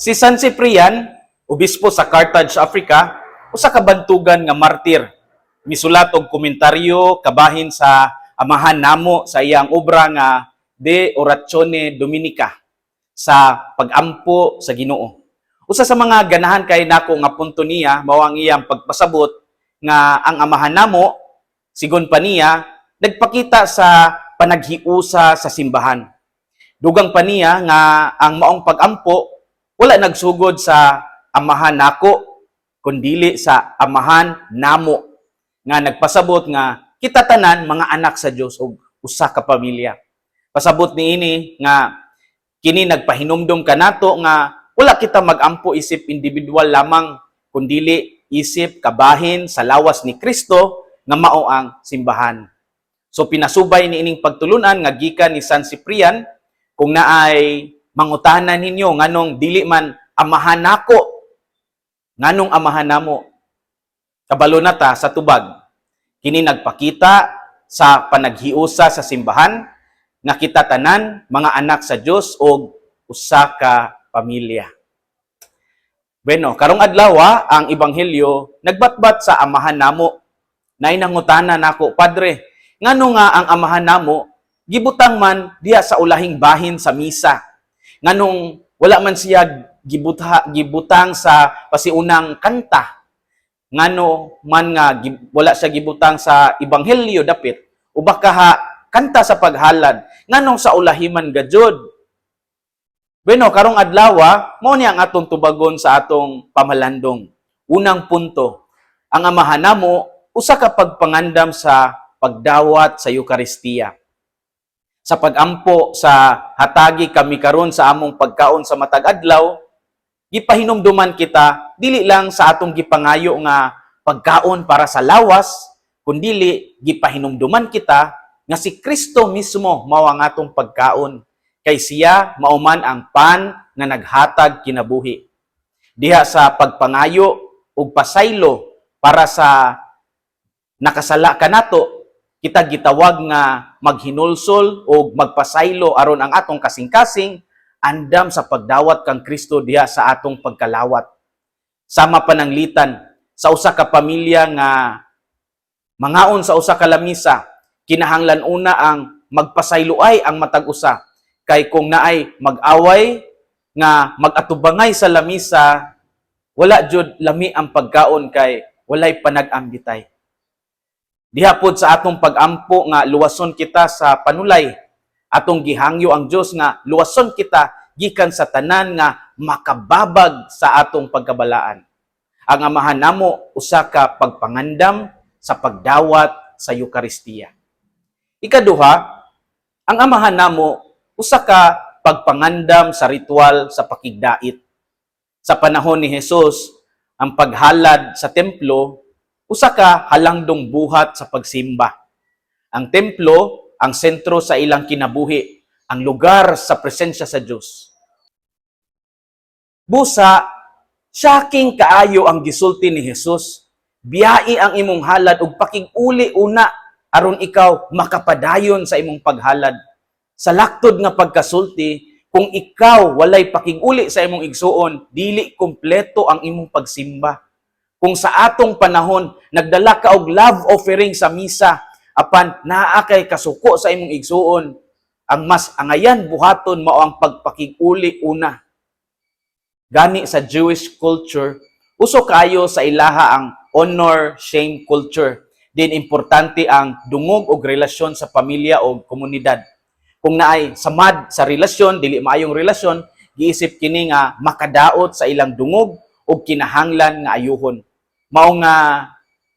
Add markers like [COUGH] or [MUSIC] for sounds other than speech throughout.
Si San Ciprian, obispo sa Carthage, Africa, usa ka bantugan nga martir. Misulat og komentaryo kabahin sa amahan namo sa iyang obra nga De Oratione Dominica sa pagampo sa Ginoo. Usa sa mga ganahan kay nako nga punto niya mao ang iyang pagpasabot nga ang amahan namo sigon pa niya nagpakita sa panaghiusa sa simbahan. Dugang pa niya nga ang maong pagampo wala nagsugod sa amahan nako kundili sa amahan namo nga nagpasabot nga kita tanan mga anak sa Dios ug usa ka pamilya. Pasabot niini nga kini nagpahinumdom kanato nga wala kita magampo isip individual lamang kundili isip kabahin sa lawas ni Kristo nga mao ang simbahan. So pinasubay niining pagtulunan nga gikan ni San Ciprian kung naay mangutanan ninyo nganong dili man amahan nako nganong amahan namo kabalo na ta sa tubag kini nagpakita sa panaghiusa sa simbahan nga kita tanan mga anak sa Dios og usa ka pamilya. Bueno, karong adlaw ang ebanghelyo nagbatbat sa amahan namo. Nay nangutana nako, Padre, ngano nga ang amahan namo gibutang man diha sa ulahing bahin sa misa. Nganong wala man siya gibutha, gibutang sa pasiunang kanta. Ngano man nga wala siya gibutang sa ebanghelyo dapit o baka ha, kanta sa paghalad nganong sa ulahiman gajud. Bueno, karong adlaw, mao ni ang atong tubagon sa atong pamalandong. Unang punto, ang amahan namo usa ka pagpangandam sa pagdawat sa Eukaristiya. Sa pagampo sa hatagi kami karon sa among pagkaon sa matag adlaw, gipahinumduman kita dili lang sa atong gipangayo nga pagkaon para sa lawas, kundili gipahinumduman kita nga si Kristo mismo mao ang atong pagkaon kay siya mauman ang pan nga naghatag kinabuhi. Diha sa pagpangayo ug pasaylo para sa nakasala kanato, kita gitawag nga maghinulsol o magpasaylo aron ang atong kasing-kasing andam sa pagdawat kang Kristo diha sa atong pagkalawat. Sama pananglitan sa usa ka pamilya nga mangaon sa usa ka lamisa, kinahanglan una ang magpasayloay ang matag usa kay kung naay mag-away nga mag-atubangay sa lamisa wala jud lami ang pagkaon kay walay panag-ambitay diha pod sa atong pagampo nga luwason kita sa panulay. Atong gihangyo ang Dios nga luwason kita gikan sa tanan nga makababag sa atong pagkabalaan. Ang amahan namo usa ka pagpangandam sa pagdawat sa Eukaristiya ikaduha ang amahan namo usa ka pagpangandam sa ritual sa pakigdait. Sa panahon ni Jesus, ang paghalad sa templo, usa ka halangdong buhat sa pagsimba. Ang templo, ang sentro sa ilang kinabuhi, ang lugar sa presensya sa Diyos. Busa, shocking kaayo ang gisulti ni Jesus. Biyai ang imong halad ug pakig-uli una aron ikaw makapadayon sa imong paghalad sa laktod nga pagkasulti, kung ikaw walay pakiguli sa imong igsuon, dili kompleto ang imong pagsimba. Kung sa atong panahon, nagdala ka og love offering sa misa, apan naa kay kasuko sa imong igsuon, ang mas angayan buhaton mao ang pagpakiguli una. Gani sa Jewish culture, uso kayo sa ilaha ang honor shame culture. Din importante ang dungog og relasyon sa pamilya o komunidad kung naay samad sa relasyon, dili maayong relasyon, giisip kini nga makadaot sa ilang dungog o kinahanglan nga ayuhon. Mao nga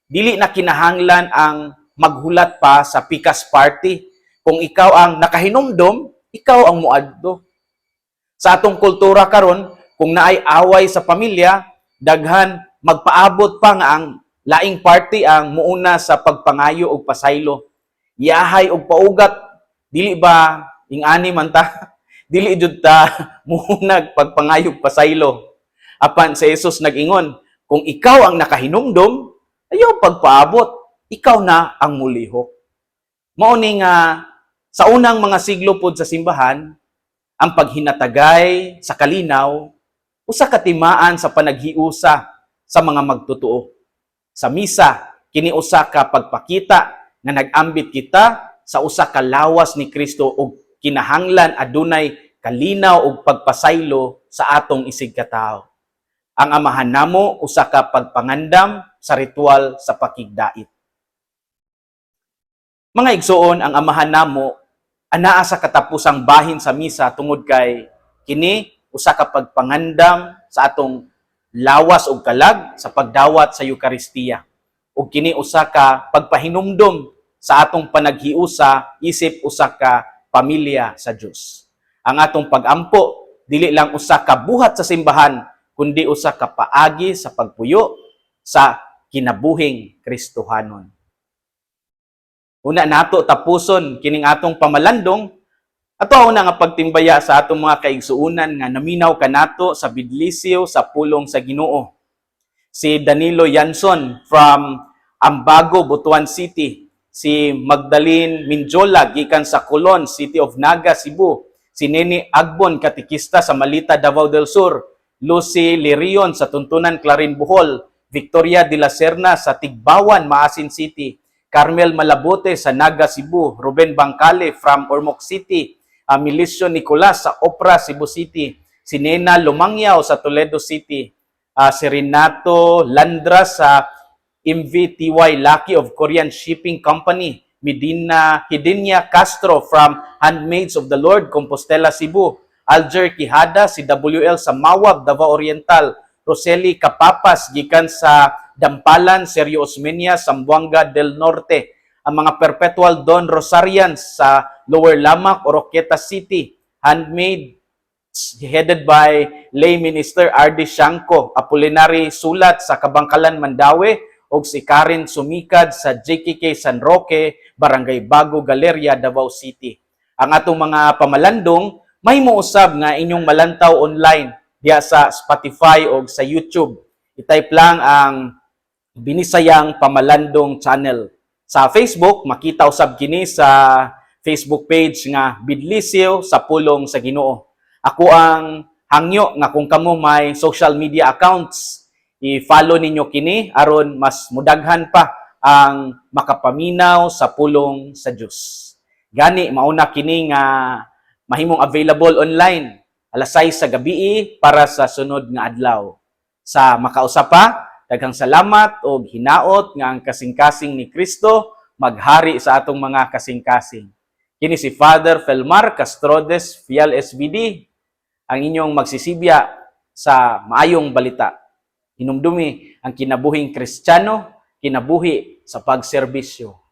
dili na kinahanglan ang maghulat pa sa pikas party. Kung ikaw ang nakahinumdom, ikaw ang muadto. Sa atong kultura karon, kung naay away sa pamilya, daghan magpaabot pa nga ang laing party ang muuna sa pagpangayo og pasaylo. Yahay og paugat dili ba ingani man ta [LAUGHS] dili jud ta [LAUGHS] munag pagpangayog pasaylo apan sa Jesus nag-ingon kung ikaw ang nakahinumdom ayaw pagpaabot ikaw na ang mulihok mao ni nga sa unang mga siglo pod sa simbahan ang paghinatagay sa kalinaw usa ka timaan sa panaghiusa sa mga magtotoo. Sa misa, kini usa ka pagpakita nga nagambit kita sa usa ka lawas ni Kristo ug kinahanglan adunay kalinaw ug pagpasaylo sa atong isig katao. Ang amahan namo usa ka pagpangandam sa ritual sa pakigdait. Mga igsoon, ang amahan namo anaa sa katapusang bahin sa misa tungod kay kini usa ka pagpangandam sa atong lawas ug kalag sa pagdawat sa Eukaristiya. Ug kini usa ka pagpahinumdom sa atong panaghiusa isip usa ka pamilya sa Dios. Ang atong pagampo dili lang usa ka buhat sa simbahan kundi usa ka paagi sa pagpuyo sa kinabuhing Kristohanon. Una nato tapuson kining atong pamalandong ato una nga pagtimbaya sa atong mga kaigsuunan nga naminaw kanato sa bidlisyo sa pulong sa Ginoo. Si Danilo Yanson from Ambago, Butuan City. Si Magdalene Minjola gikan sa Colon, City of Naga, Cebu. Si Nene Agbon, katikista sa Malita, Davao del Sur. Lucy Lirion sa Tuntunan, Clarin, Bohol. Victoria de la Serna sa Tigbawan, Maasin City. Carmel Malabote sa Naga, Cebu. Ruben Bangkale from Ormoc City. Uh, Milicio Nicolas sa Opera, Cebu City. Si Nena Lumangyaw sa Toledo City. Uh, si Renato Landra sa MVTY Lucky of Korean Shipping Company. Medina Hidinya Castro from Handmaids of the Lord, Compostela, Cebu. Alger Quijada, si WL sa Mawab, Davao Oriental. Roseli Kapapas, gikan sa Dampalan, Sergio Osmeña, Zamboanga del Norte. Ang mga Perpetual Don Rosarians sa Lower Lamak, Oroqueta City. Handmade headed by lay minister R.D. Shanko, Apolinary Sulat sa Kabangkalan, Mandawi, o si Karen Sumikad sa JKK San Roque, Barangay Bago, Galeria, Davao City. Ang atong mga pamalandong, may muusab nga inyong malantaw online diya sa Spotify o sa YouTube. I-type lang ang Binisayang Pamalandong Channel. Sa Facebook, makita usab kini sa Facebook page nga Bidlisyo sa Pulong sa Ginoo. Ako ang hangyo nga kung kamo may social media accounts, i-follow ninyo kini aron mas mudaghan pa ang makapaminaw sa pulong sa Dios. Gani mauna kini nga mahimong available online alas 6 sa gabi para sa sunod nga adlaw. Sa makausap pa, daghang salamat o hinaot nga ang kasing-kasing ni Kristo maghari sa atong mga kasing-kasing. Kini si Father Felmar Castrodes, Fial SBD, ang inyong magsisibya sa maayong balita. Hinumdumi ang kinabuhing Kristiyano, kinabuhi sa pagserbisyo.